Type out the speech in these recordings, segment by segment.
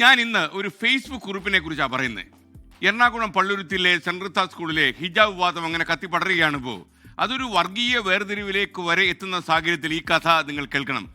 ഞാൻ ഇന്ന് ഒരു ഫേസ്ബുക്ക് കുറിപ്പിനെ കുറിച്ചാണ് പറയുന്നത് എറണാകുളം പള്ളുരുത്തിലെ സെൻട്രത്ത സ്കൂളിലെ ഹിജാബ് വാദം അങ്ങനെ കത്തിപ്പടരുകയാണ് ഇപ്പോൾ അതൊരു വർഗീയ വേർതിരിവിലേക്ക് വരെ എത്തുന്ന സാഹചര്യത്തിൽ ഈ കഥ നിങ്ങൾ കേൾക്കണം.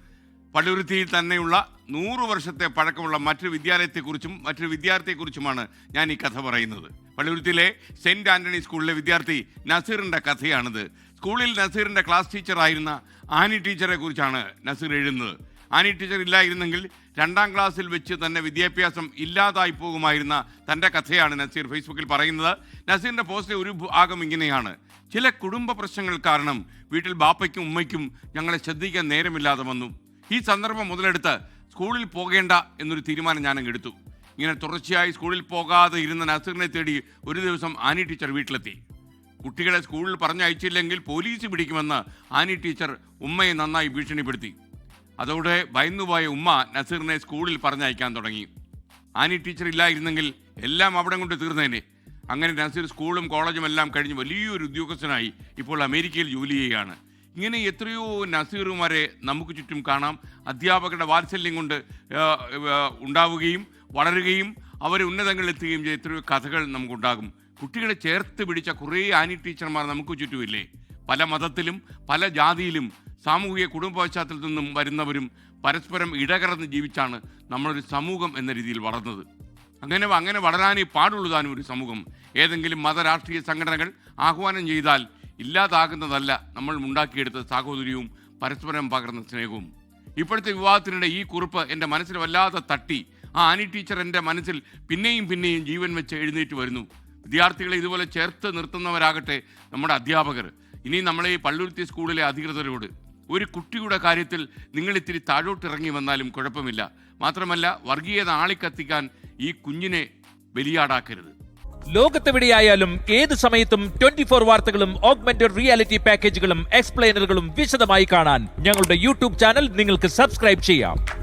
പള്ളുരുത്തിയിൽ തന്നെയുള്ള നൂറ് വർഷത്തെ പഴക്കമുള്ള മറ്റൊരു വിദ്യാലയത്തെക്കുറിച്ചും മറ്റൊരു വിദ്യാർത്ഥിയെക്കുറിച്ചുമാണ് ഞാൻ ഈ കഥ പറയുന്നത്. പള്ളുരുത്തിയിലെ സെന്റ് ആന്റണി സ്കൂളിലെ വിദ്യാർത്ഥി നസീറിന്റെ കഥയാണിത്. സ്കൂളിൽ നസീറിന്റെ ക്ലാസ് ടീച്ചറായിരുന്ന ആനി ടീച്ചറെ കുറിച്ചാണ് നസീർ എഴുതുന്നത്. ആനി ടീച്ചർ ഇല്ലായിരുന്നെങ്കിൽ രണ്ടാം ക്ലാസ്സിൽ വെച്ച് തന്നെ വിദ്യാഭ്യാസം ഇല്ലാതായി പോകുമായിരുന്ന തന്റെ കഥയാണ് നസീർ ഫേസ്ബുക്കിൽ പറയുന്നത്. നസീറിന്റെ പോസ്റ്റ് ഒരു ഭാഗം ഇങ്ങനെയാണ്. ചില കുടുംബ പ്രശ്നങ്ങൾ കാരണം വീട്ടിൽ ബാപ്പയ്ക്കും ഉമ്മയ്ക്കും ഞങ്ങളെ ശ്രദ്ധിക്കാൻ നേരമില്ലാതെ വന്നു. ഈ സന്ദർഭം മുതലെടുത്ത് സ്കൂളിൽ പോകേണ്ട എന്നൊരു തീരുമാനം ഞാൻ എടുത്തു. ഇങ്ങനെ തുടർച്ചയായി സ്കൂളിൽ പോകാതെ ഇരുന്ന നസീറിനെ തേടി ഒരു ദിവസം ആനി ടീച്ചർ വീട്ടിലെത്തി. കുട്ടികളെ സ്കൂളിൽ പറഞ്ഞയച്ചില്ലെങ്കിൽ പോലീസ് പിടിക്കുമെന്ന് ആനി ടീച്ചർ ഉമ്മയെ നന്നായി ഭീഷണിപ്പെടുത്തി. അതോടെ ഭയന്നുപോയ ഉമ്മ നസീറിനെ സ്കൂളിൽ പറഞ്ഞയക്കാൻ തുടങ്ങി. ആനി ടീച്ചർ ഇല്ലായിരുന്നെങ്കിൽ എല്ലാം അവിടെ കൊണ്ട് തീർന്നേനെ. അങ്ങനെ നസീർ സ്കൂളും കോളേജും എല്ലാം കഴിഞ്ഞ് വലിയൊരു ഉദ്യോഗസ്ഥനായി ഇപ്പോൾ അമേരിക്കയിൽ ജോലി ചെയ്യുകയാണ്. ഇങ്ങനെ എത്രയോ നസീറുമാരെ നമുക്ക് ചുറ്റും കാണാം. അധ്യാപകരുടെ വാത്സല്യം കൊണ്ട് ഉണ്ടാവുകയും വളരുകയും അവരെ ഉന്നതങ്ങളിലെത്തുകയും ചെയ്ത എത്രയോ കഥകൾ നമുക്കുണ്ടാകും. കുട്ടികളെ ചേർത്ത് പിടിച്ച കുറേ ആനി ടീച്ചർമാർ നമുക്ക് ചുറ്റുമില്ലേ? പല മതത്തിലും പല ജാതിയിലും സാമൂഹിക കുടുംബ പശ്ചാത്തലത്തിൽ നിന്നും വരുന്നവരും പരസ്പരം ഇടകലർന്ന് ജീവിച്ചാണ് നമ്മളൊരു സമൂഹം എന്ന രീതിയിൽ വളർന്നത്. അങ്ങനെ അങ്ങനെ വളരാനേ പാടുള്ളതാനും ഒരു സമൂഹം. ഏതെങ്കിലും മതരാഷ്ട്രീയ സംഘടനകൾ ആഹ്വാനം ചെയ്താൽ ഇല്ലാതാകുന്നതല്ല നമ്മൾ ഉണ്ടാക്കിയെടുത്ത സാഹോദര്യവും പരസ്പരം പകർന്ന സ്നേഹവും. ഇപ്പോഴത്തെ വിവാഹത്തിനിടെ ഈ കുറിപ്പ് എന്റെ മനസ്സിൽ വല്ലാതെ തട്ടി. ആ ആനി ടീച്ചർ എന്റെ മനസ്സിൽ പിന്നെയും പിന്നെയും ജീവൻ വെച്ച് എഴുന്നേറ്റ് വരുന്നു. വിദ്യാർത്ഥികളെ ഇതുപോലെ ചേർത്ത് നിർത്തുന്നവരാകട്ടെ നമ്മുടെ അധ്യാപകർ. ഇനി നമ്മളെ ഈ പള്ളുരുത്തി സ്കൂളിലെ അധികൃതരോട് ഒരു കുട്ടിയുടെ കാര്യത്തിൽ നിങ്ങൾ ഇത്തിരി താഴോട്ടിറങ്ങി വന്നാലും കുഴപ്പമില്ല. മാത്രമല്ല വർഗീയത ആളിക്കത്തിക്കാൻ ഈ കുഞ്ഞിനെ ബലിയാടാക്കരുത്. ലോകത്തെവിടെയായാലും ഏത് സമയത്തും ട്വന്റി ഫോർ വാർത്തകളും ഓഗ്മെന്റഡ് റിയാലിറ്റി പാക്കേജുകളും എക്സ്പ്ലെയിനറുകളും വിശദമായി കാണാൻ ഞങ്ങളുടെ യൂട്യൂബ് ചാനൽ നിങ്ങൾക്ക് സബ്സ്ക്രൈബ് ചെയ്യാം.